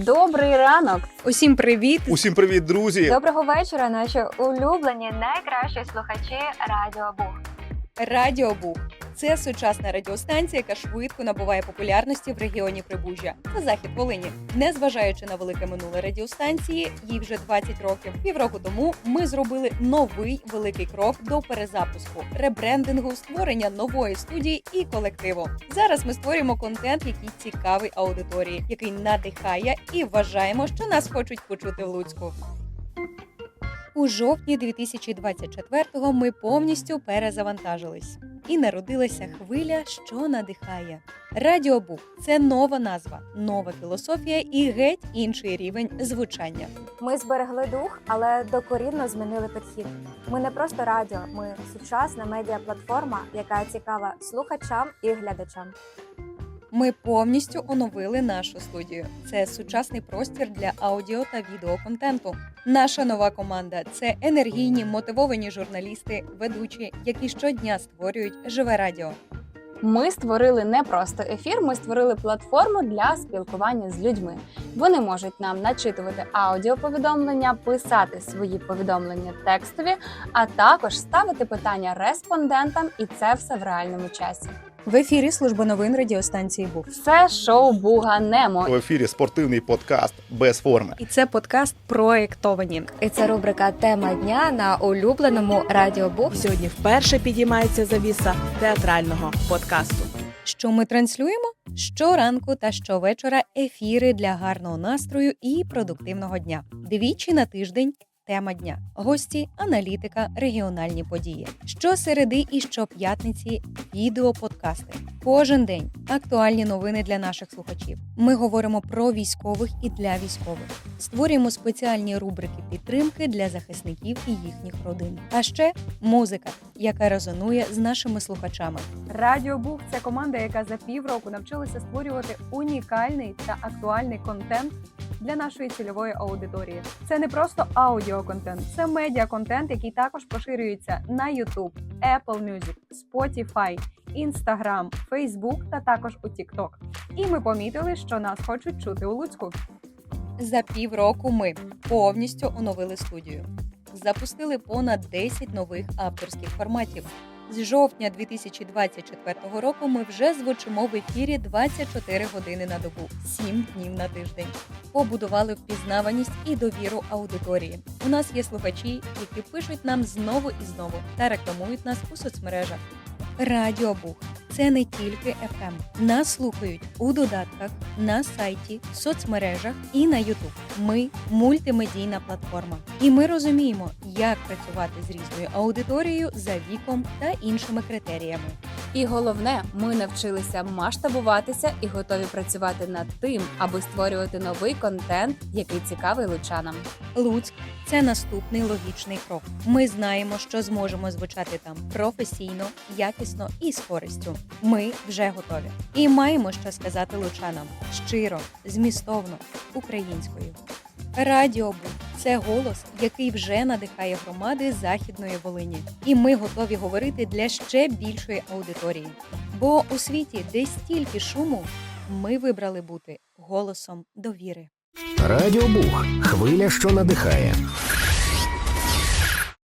Добрий ранок! Усім привіт! Усім привіт, друзі! Доброго вечора, наші улюблені найкращі слухачі Радіо Бух. Радіо Буг це сучасна радіостанція, яка швидко набуває популярності в регіоні Прибужжя та захід Волині. Незважаючи на велике минуле радіостанції, їй вже 20 років. Півроку тому ми зробили новий великий крок до перезапуску, ребрендингу, створення нової студії і колективу. Зараз ми створюємо контент, який цікавий аудиторії, який надихає, і вважаємо, що нас хочуть почути в Луцьку. У жовтні 2024-го ми повністю перезавантажились. І народилася хвиля, що надихає. Радіобук це нова назва, нова філософія і геть інший рівень звучання. Ми зберегли дух, але докорінно змінили підхід. Ми не просто радіо, ми сучасна медіаплатформа, яка цікава слухачам і глядачам. Ми повністю оновили нашу студію. Це сучасний простір для аудіо та відеоконтенту. Наша нова команда це енергійні, мотивовані журналісти, ведучі, які щодня створюють живе радіо. Ми створили не просто ефір, ми створили платформу для спілкування з людьми. Вони можуть нам начитувати аудіоповідомлення, писати свої повідомлення текстові, а також ставити питання респондентам, і це все в реальному часі. В ефірі служба новин радіостанції Буг. Це шоу Буга Немо. В ефірі спортивний подкаст без форми. І це подкаст проєктовані. І це рубрика Тема дня на улюбленому Радіо Буг. Сьогодні вперше підіймається завіса театрального подкасту. що ми транслюємо щоранку та щовечора ефіри для гарного настрою і продуктивного дня. Двічі на тиждень. Тема дня, гості, аналітика, регіональні події. Щосереди і щоп'ятниці відеоподкасти. Кожен день актуальні новини для наших слухачів. Ми говоримо про військових і для військових. Створюємо спеціальні рубрики підтримки для захисників і їхніх родин. А ще музика, яка резонує з нашими слухачами. Радіо Бух це команда, яка за півроку навчилася створювати унікальний та актуальний контент для нашої цільової аудиторії. Це не просто аудіоконтент, це медіаконтент, який також поширюється на YouTube, Apple Music, Spotify, Instagram, Facebook та також у TikTok. І ми помітили, що нас хочуть чути у Луцьку. За півроку ми повністю оновили студію. Запустили понад 10 нових авторських форматів. З жовтня 2024 року ми вже звучимо в ефірі 24 години на добу, 7 днів на тиждень. Побудували впізнаваність і довіру аудиторії. У нас є слухачі, які пишуть нам знову і знову та рекламують нас у соцмережах. Радіобух це не тільки FM. Нас слухають у додатках, на сайті, соцмережах і на YouTube. Ми мультимедійна платформа, і ми розуміємо, як працювати з різною аудиторією за віком та іншими критеріями. І головне, ми навчилися масштабуватися і готові працювати над тим, аби створювати новий контент, який цікавий лучанам. Луцьк це наступний логічний крок. Ми знаємо, що зможемо звучати там професійно, якісно і з користю. Ми вже готові і маємо що сказати лучанам щиро, змістовно, українською. Радіо це голос, який вже надихає громади Західної Волині, і ми готові говорити для ще більшої аудиторії. Бо у світі, де стільки шуму, ми вибрали бути голосом довіри. Радіо Бух хвиля, що надихає.